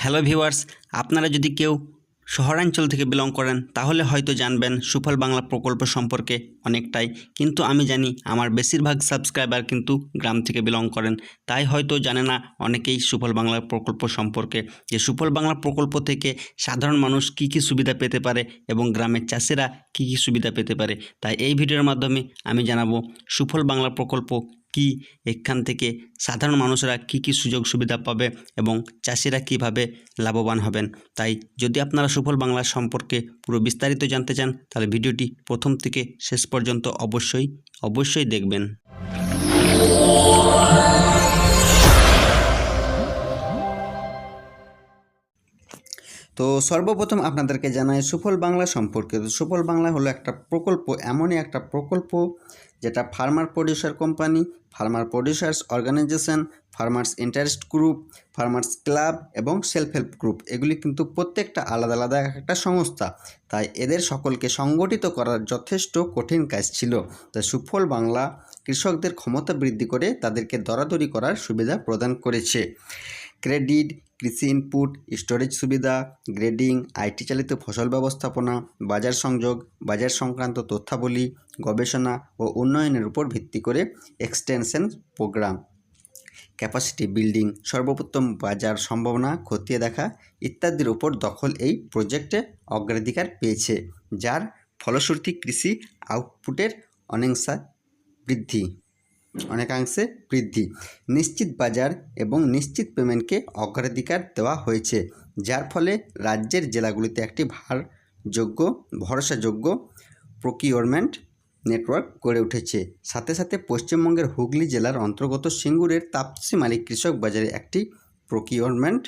Hello viewers, আপনারা যদি কেউ শহরাঞ্চল থেকে বিলং করেন, তাহলে হয়তো জানবেন সুফল বাংলা প্রকল্প সম্পর্কে। অনেকটাই। কিন্তু আমি জানি আমার বেশিরভাগ সাবস্ক্রাইবার কিন্তু গ্রাম থেকে বিলং করেন। তাই হয়তো জানে না অনেকেই সুফল বাংলা প্রকল্প সম্পর্কে। যে সুফল বাংলা প্রকল্প থেকে সাধারণ মানুষ কী কী সুবিধা পেতে পারে এবং গ্রামের চাষিরা কী কী সুবিধা পেতে পারে, তাই এই ভিডিওর মাধ্যমে আমি জানাব সুফল বাংলা প্রকল্প কি, এখান থেকে সাধারণ মানুষরা কি কি সুযোগ সুবিধা পাবে এবং চাষিরা কীভাবে লাভবান হবেন। তাই যদি আপনারা সুফল বাংলা সম্পর্কে পুরো বিস্তারিত জানতে চান, তাহলে ভিডিওটি প্রথম থেকে শেষ পর্যন্ত অবশ্যই অবশ্যই দেখবেন। তো সর্বপ্রথম আপনাদেরকে জানাই, সুফল বাংলা সম্পর্কে। সুফল বাংলা হলো একটা প্রকল্প, এমনই একটা প্রকল্প যেটা farmer producer company, farmer producers organization farmers interest group, farmers club এবং সেলফ হেল্প গ্রুপ। এগুলি কিন্তু প্রত্যেকটা আলাদা আলাদা একটা সংস্থা। তাই এদের সকলকে সংগঠিত করার যথেষ্ট কঠিন কাজ ছিল। তাই সুফল বাংলা কৃষকদের ক্ষমতা বৃদ্ধি করে তাদেরকে দরাদরি করার সুবিধা প্রদান করেছে। ক্রেডিট, কৃষি ইনপুট, স্টোরেজ সুবিধা, গ্রেডিং, আইটি চালিত ফসল ব্যবস্থাপনা, বাজার সংযোগ, বাজার সংক্রান্ত তথ্যাবলী, গবেষণা ও উন্নয়নের উপর ভিত্তি করে এক্সটেনশন প্রোগ্রাম। ক্যাপাসিটি বিল্ডিং সর্বপ্রথম বাজার সম্ভাবনা, খতিয়ে দেখা ইত্যাদির উপর দখল এই প্রজেক্টে অগ্রাধিকার পেয়েছে, যার ফলশ্রুতি কৃষি আউটপুটের অনেংশা বৃদ্ধি, অনেকাংশে বৃদ্ধি। নিশ্চিত বাজার এবং নিশ্চিত পেমেন্টকে অগ্রাধিকার দেওয়া হয়েছে, যার ফলে রাজ্যের জেলাগুলিতে একটি ভারযোগ্য, ভরসাযোগ্য প্রকিওরমেন্ট নেটওয়ার্ক গড়ে উঠেছে। সাথে সাথে পশ্চিমবঙ্গের হুগলি জেলার অন্তর্গত সিঙ্গুরের তাপসি মালিক কৃষক বাজারে একটি প্রকিওরমেন্ট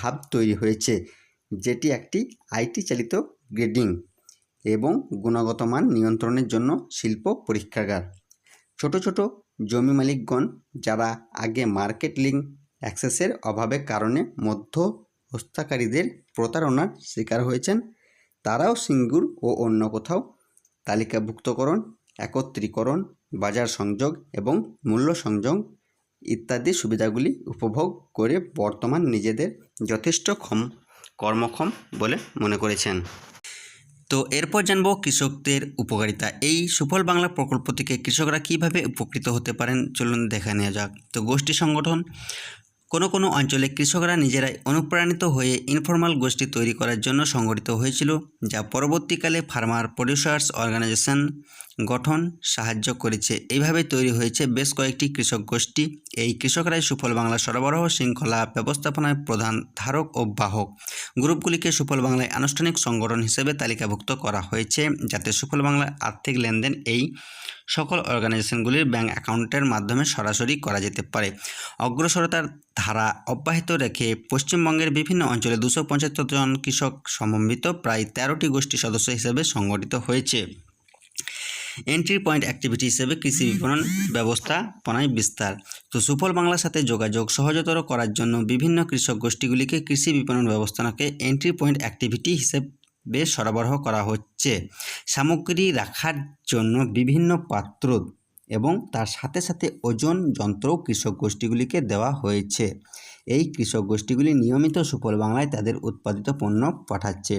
হাব তৈরি হয়েছে, যেটি একটি আইটি চালিত গ্রেডিং এবং গুণগত মান নিয়ন্ত্রণের জন্য শিল্প পরীক্ষাগার। ছোট ছোট জমি মালিকগণ যারা আগে মার্কেট লিঙ্ক অ্যাক্সেসের অভাবের কারণে মধ্য হস্তাকারীদের প্রতারণার শিকার হয়েছেন, তারাও সিঙ্গুর ও অন্য কোথাও তালিকাভুক্তকরণ, একত্রীকরণ, বাজার সংযোগ এবং মূল্য সংযোগ ইত্যাদি সুবিধাগুলি উপভোগ করে বর্তমান নিজেদের যথেষ্ট ক্ষম, কর্মক্ষম বলে মনে করেছেন। তো এরপর জানব কৃষকদের উপকারিতা। এই সুফল বাংলা প্রকল্প থেকে কৃষকরা কীভাবে উপকৃত হতে পারেন? চলুন দেখা নেওয়া যাক। তো গোষ্ঠী সংগঠন কোনো কোনো অঞ্চলে কৃষকরা নিজেরাই অনুপ্রাণিত হয়ে ইনফর্মাল গোষ্ঠী তৈরি করার জন্য সংগঠিত হয়েছিল, যা পরবর্তীকালে ফার্মার প্রডিউসার্স অর্গানাইজেশন গঠন সাহায্য করেছে। এইভাবে তৈরি হয়েছে বেশ কয়েকটি কৃষক গোষ্ঠী। এই কৃষকরাই সুফল বাংলা সরবরাহ, শৃঙ্খলা ব্যবস্থাপনায় প্রধান ধারক ও বাহক। গ্রুপগুলিকে সুফল বাংলায় আনুষ্ঠানিক সংগঠন হিসেবে তালিকাভুক্ত করা হয়েছে, যাতে সুফল বাংলার আর্থিক লেনদেন এই সকল অর্গানাইজেশনগুলির ব্যাংক অ্যাকাউন্টের মাধ্যমে সরাসরি করা যেতে পারে। অগ্রসরতার ধারা অব্যাহত রেখে পশ্চিমবঙ্গের বিভিন্ন অঞ্চলে দুশো জন কৃষক সমন্বিত প্রায় তেরোটি গোষ্ঠী সদস্য হিসেবে সংগঠিত হয়েছে। এন্ট্রি পয়েন্ট অ্যাক্টিভিটি হিসেবে কৃষি বিপণন ব্যবস্থাপনায় বিস্তার। তো সুফল বাংলার সাথে যোগাযোগ সহজতর করার জন্য বিভিন্ন কৃষক গোষ্ঠীগুলিকে কৃষি বিপণন ব্যবস্থাকে এন্ট্রি পয়েন্ট অ্যাক্টিভিটি হিসেবে সরবরাহ করা হচ্ছে। সামগ্রী রাখার জন্য বিভিন্ন পাত্র এবং তার সাথে সাথে ওজন যন্ত্রও কৃষক গোষ্ঠীগুলিকে দেওয়া হয়েছে। এই কৃষক গোষ্ঠীগুলি নিয়মিত সুফল বাংলায় তাদের উৎপাদিত পণ্য পাঠাচ্ছে।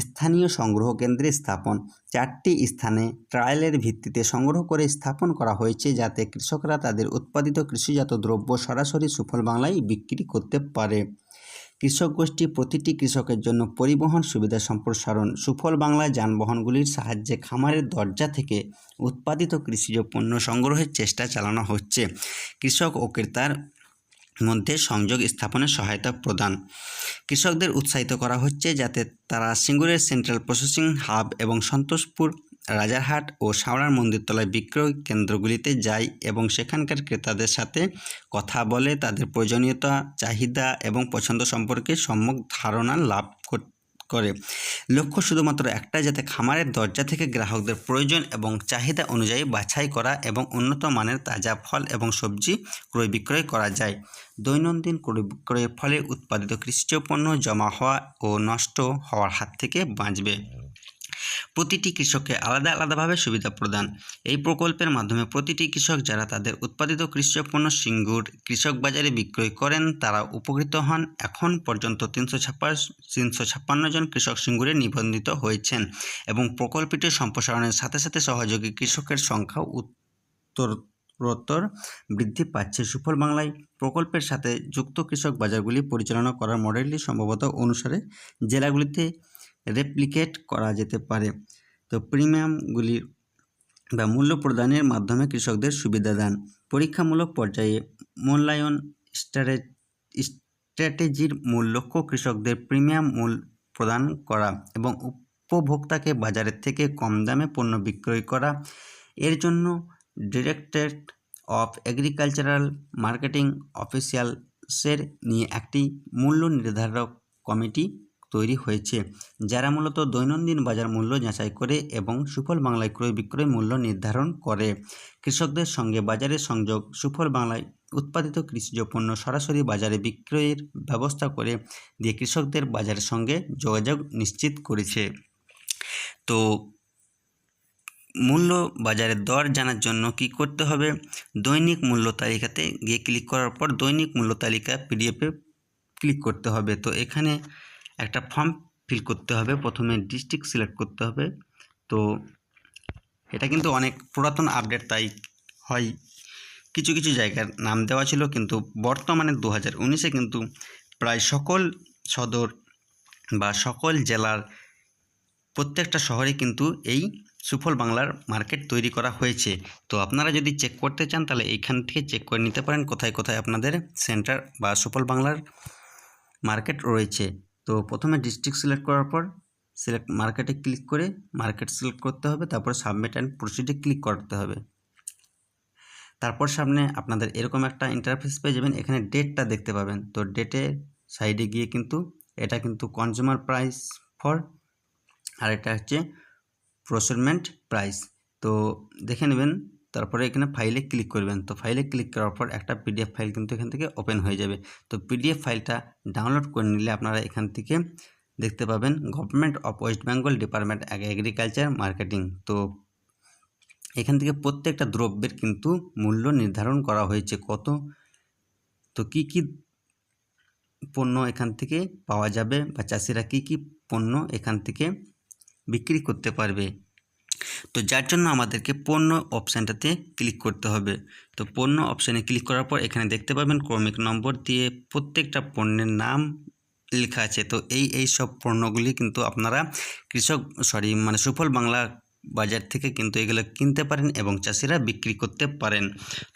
স্থানীয় সংগ্রহ কেন্দ্রে স্থাপন। চারটি স্থানে ট্রায়ালের ভিত্তিতে সংগ্রহ করে স্থাপন করা হয়েছে যাতে কৃষকরা তাদের উৎপাদিত কৃষিজাত দ্রব্য সরাসরি সুফল বাংলায় বিক্রি করতে পারে। কৃষক গোষ্ঠী প্রতিটি কৃষকের জন্য পরিবহন সুবিধা সম্প্রসারণ, সুফল বাংলা যানবাহনগুলির সাহায্যে খামারের দরজা থেকে উৎপাদিত কৃষিজ পণ্য সংগ্রহের চেষ্টা চালানো হচ্ছে। কৃষক ও ক্রেতার মধ্যে সংযোগ স্থাপনে সহায়তা প্রদান। কৃষকদের উৎসাহিত করা হচ্ছে যাতে তারা সিঙ্গুরের সেন্ট্রাল প্রসেসিং হাব এবং সন্তোষপুর, রাজারহাট ও শাওড়ার মন্দিরতলায় বিক্রয় কেন্দ্রগুলিতে যায় এবং সেখানকার ক্রেতাদের সাথে কথা বলে তাদের প্রয়োজনীয়তা, চাহিদা এবং পছন্দ সম্পর্কে সম্যক ধারণা লাভ কর- করে। লক্ষ্য শুধুমাত্র একটা যাতে খামারের দরজা থেকে গ্রাহকদের প্রয়োজন এবং চাহিদা অনুযায়ী বাছাই করা এবং উন্নত মানের তাজা ফল এবং সবজি ক্রয় বিক্রয় করা যায়। দৈনন্দিন ক্রয় বিক্রয়ের ফলে উৎপাদিত কৃষিজ পণ্য জমা হওয়া ও নষ্ট হওয়ার হাত থেকে বাঁচবে। প্রতিটি কৃষককে আলাদা আলাদাভাবে সুবিধা প্রদান। এই প্রকল্পের মাধ্যমে প্রতিটি কৃষক যারা তাদের উৎপাদিত কৃষি পণ্য সিঙ্গুর কৃষক বাজারে বিক্রয় করেন, তারা উপকৃত হন। এখন পর্যন্ত তিনশো ছাপ্পান্ন তিনশো ছাপ্পান্ন জন কৃষক সিঙ্গুরে নিবন্ধিত হয়েছেন এবং প্রকল্পটি সম্প্রসারণের সাথে সাথে সহযোগী কৃষকের সংখ্যা উত্তর উত্তরোত্তর বৃদ্ধি পাচ্ছে। সুফল বাংলায় প্রকল্পের সাথে যুক্ত কৃষক বাজারগুলি পরিচালনা করার মডেলটি সম্ভবত অনুসারে জেলাগুলিতে রেপ্লিকেট করা যেতে পারে। তো প্রিমিয়ামগুলির বা মূল্য প্রদানের মাধ্যমে কৃষকদের সুবিধা দান। পরীক্ষামূলক পর্যায়ে মূল্যায়ন স্ট্র্যাটেজির মূল লক্ষ্য কৃষকদের প্রিমিয়াম মূল্য প্রদান করা এবং উপভোক্তাকে বাজারের থেকে কম দামে পণ্য বিক্রয় করা। এর জন্য ডিরেক্টরেট অফ এগ্রিকালচারাল মার্কেটিং অফিসিয়ালসের নিয়ে একটি মূল্য নির্ধারক কমিটি তৈরি হয়েছে, যারা মূলত দৈনন্দিন বাজার মূল্য যাচাই করে এবং সুফল বাংলায় ক্রয় বিক্রয় মূল্য নির্ধারণ করে। কৃষকদের সঙ্গে বাজারের সংযোগ, সুফল বাংলায় উৎপাদিত কৃষিজ পণ্য সরাসরি বাজারে বিক্রয়ের ব্যবস্থা করে দিয়ে কৃষকদের বাজারের সঙ্গে যোগাযোগ নিশ্চিত করেছে। তো, মূল্য বাজারের দর জানার জন্য কি করতে হবে? দৈনিক মূল্য তালিকাতে গিয়ে ক্লিক করার পর দৈনিক মূল্য তালিকা পিডিএফে ক্লিক করতে হবে। তো, এখানে একটা ফর্ম ফিল করতে হবে। প্রথমে ডিস্ট্রিক্ট সিলেক্ট করতে হবে। তো এটা কিন্তু অনেক পুরাতন আপডেট তাই হয় কিছু কিছু জায়গার নাম দেওয়া ছিল, কিন্তু বর্তমানে দু হাজার উনিশে কিন্তু প্রায় সকল সদর বা সকল জেলার প্রত্যেকটা শহরে কিন্তু এই সুফল বাংলার মার্কেট তৈরি করা হয়েছে। তো আপনারা যদি চেক করতে চান, তাহলে এইখান থেকে চেক করে নিতে পারেন কোথায় কোথায় আপনাদের সেন্টার বা সুফল বাংলার মার্কেট রয়েছে। তো প্রথমে ডিস্ট্রিক্ট সিলেক্ট করার পর সিলেক্ট মার্কেটে ক্লিক করে মার্কেট সিলেক্ট করতে হবে, তারপর সাবমিট অ্যান্ড প্রসিডে ক্লিক করতে হবে। তারপর সামনে আপনাদের এরকম একটা ইন্টারফেস পেয়ে যাবেন, এখানে ডেটটা দেখতে পাবেন। তো ডেটের সাইডে গিয়ে কিন্তু এটা কিন্তু কনজিউমার প্রাইস ফর আর এটা হচ্ছে প্রসেসমেন্ট প্রাইস তো দেখে নেবেন তারপরে এখানে ফাইলে ক্লিক করবেন। তো ফাইলে ক্লিক করার পর একটা পিডিএফ ফাইল কিন্তু এখান থেকে ওপেন হয়ে যাবে। তো পিডিএফ ফাইলটা ডাউনলোড করে নিলে আপনারা এখান থেকে দেখতে পাবেন government of West Bengal department agriculture marketing তো এখান থেকে প্রত্যেকটা দ্রব্যের কিন্তু মূল্য নির্ধারণ করা হয়েছে। কত? তো কি কি পণ্য এখান থেকে পাওয়া যাবে বা চাষিরা কি কি পণ্য এখান থেকে বিক্রি করতে পারবে? তো যার জন্য আমাদেরকে পণ্য অপশানটাতে ক্লিক করতে হবে। তো পণ্য অপশানে ক্লিক করার পর এখানে দেখতে পাবেন ক্রমিক নম্বর দিয়ে প্রত্যেকটা পণ্যের নাম লেখা আছে। তো এই এই সব পণ্যগুলি কিন্তু আপনারা কৃষক, সরি মানে সুফল বাংলা বাজার থেকে কিন্তু এগুলো কিনতে পারেন এবং চাষিরা বিক্রি করতে পারেন।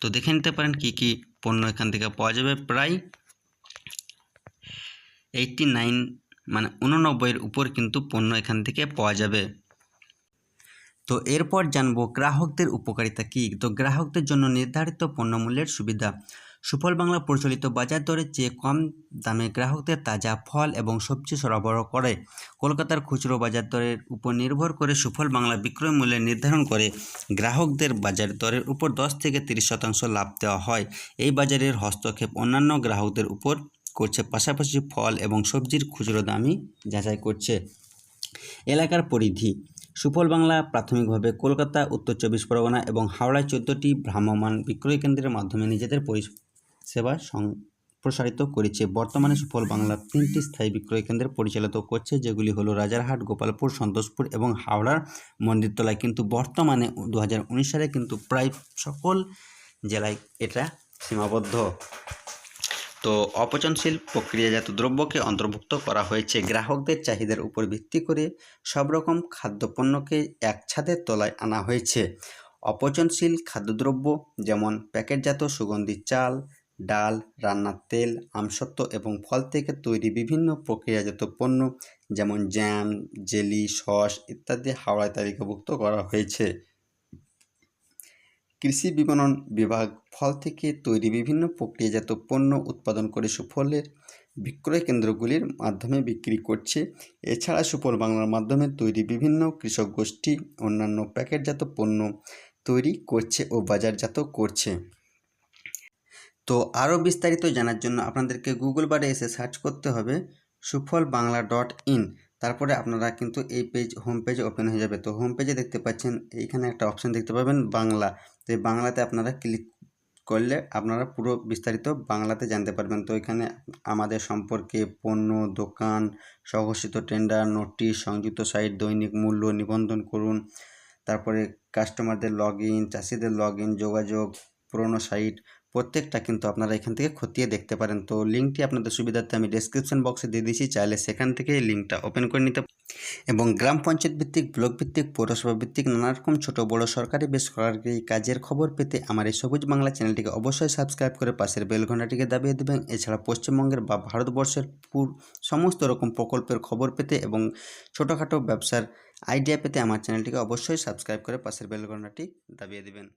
তো দেখে নিতে পারেন কি কি পণ্য এখান থেকে পাওয়া যাবে। প্রায় এইটটি নাইন মানে উননব্বইয়ের উপর কিন্তু পণ্য এখান থেকে পাওয়া যাবে। তো এরপর জানব গ্রাহকদের উপকারিতা কী? তো গ্রাহকদের জন্য নির্ধারিত পণ্যমূল্যের সুবিধা। সুফল বাংলা প্রচলিত বাজার দরের চেয়ে কম দামে গ্রাহকদের তাজা ফল এবং সবজি সরবরাহ করে, কলকাতার খুচরো বাজার দরের উপর নির্ভর করে সুফল বাংলা বিক্রয় মূল্য নির্ধারণ করে গ্রাহকদের বাজার দরের উপর দশ থেকে তিরিশ শতাংশ লাভ দেওয়া হয়। এই বাজারের হস্তক্ষেপ অন্যান্য গ্রাহকদের উপর করছে, পাশাপাশি ফল এবং সবজির খুচরো দামই যাচাই করছে। এলাকার পরিধি সুফল বাংলা, প্রাথমিকভাবে কলকাতা, উত্তর চব্বিশ পরগনা এবং হাওড়ায় চোদ্দোটি ভ্রাম্যমাণ বিক্রয় কেন্দ্রের মাধ্যমে নিজেদের পরিষেবা সম্প্রসারিত করেছে। বর্তমানে সুফল বাংলা তিনটি স্থায়ী বিক্রয় কেন্দ্র পরিচালিত করছে, যেগুলি হলো রাজারহাট, গোপালপুর, সন্তোষপুর এবং হাওড়ার মন্দিরতলায়। কিন্তু বর্তমানে দু হাজার উনিশ সালে কিন্তু প্রায় সকল জেলায় এটা সীমাবদ্ধ। তো অপচনশীল প্রক্রিয়াজাত দ্রব্যকে অন্তর্ভুক্ত করা হয়েছে। গ্রাহকদের চাহিদার উপর ভিত্তি করে সব রকম খাদ্যপণ্যকে এক ছাদের তলায় আনা হয়েছে। অপচনশীল খাদ্যদ্রব্য যেমন প্যাকেটজাত সুগন্ধি চাল, ডাল, রান্নার তেল, আমসত্ত্ব এবং ফল থেকে তৈরি বিভিন্ন প্রক্রিয়াজাত পণ্য যেমন জ্যাম, জেলি, সস ইত্যাদি হাওড়ায় তালিকাভুক্ত করা হয়েছে। কৃষি বিপণন বিভাগ ফল থেকে তৈরি বিভিন্ন প্রক্রিয়াজাত পণ্য উৎপাদন করে সুফলের বিক্রয় কেন্দ্রগুলির মাধ্যমে বিক্রি করছে। এছাড়া সুফল বাংলার মাধ্যমে তৈরি বিভিন্ন কৃষক গোষ্ঠী অন্যান্য প্যাকেটজাত পণ্য তৈরি করছে ও বাজারজাত করছে। তো আরও বিস্তারিত জানার জন্য আপনাদেরকে গুগল বারে এসে সার্চ করতে হবে সুফল বাংলা ডট ইন। তারপরে আপনারা কিন্তু এই পেজ, হোম পেজ ওপেন হয়ে যাবে। তো হোম পেজে দেখতে পাচ্ছেন, এইখানে একটা অপশান দেখতে পাবেন বাংলা। তো এই বাংলাতে আপনারা ক্লিক করলে আপনারা পুরো বিস্তারিত বাংলাতে জানতে পারবেন। তো এখানে আমাদের সম্পর্কে পণ্য, দোকান সহসিত টেন্ডার নোটিশ সংযুক্ত সাইট দৈনিক মূল্য নিবন্ধন করুন। তারপরে কাস্টমারদের লগ ইন চাষিদের লগ ইন যোগাযোগ, পুরনো সাইট প্রত্যেকটা কিন্তু আপনারা এখান থেকে খতিয়ে দেখতে পারেন। তো লিঙ্কটি আপনাদের সুবিধার্থে আমি ডেসক্রিপশন বক্সে দিয়ে দিয়েছি, চাইলে সেখান থেকে এই লিঙ্কটা ওপেন করে নিতে এবং গ্রাম পঞ্চায়েত ভিত্তিক, ব্লক ভিত্তিক, পৌরসভা ভিত্তিক নানা রকম ছোটো, বড়ো, সরকারি বেসরকারি কাজের খবর পেতে আমার এই সবুজ বাংলা চ্যানেলটিকে অবশ্যই সাবস্ক্রাইব করে পাশের বেল দাবিয়ে দেবেন। এছাড়া পশ্চিমবঙ্গের বা ভারতবর্ষের পুর, সমস্ত রকম প্রকল্পের খবর পেতে এবং ছোটোখাটো ব্যবসার আইডিয়া পেতে আমার চ্যানেলটিকে অবশ্যই সাবস্ক্রাইব করে পাশের বেল দাবিয়ে দেবেন।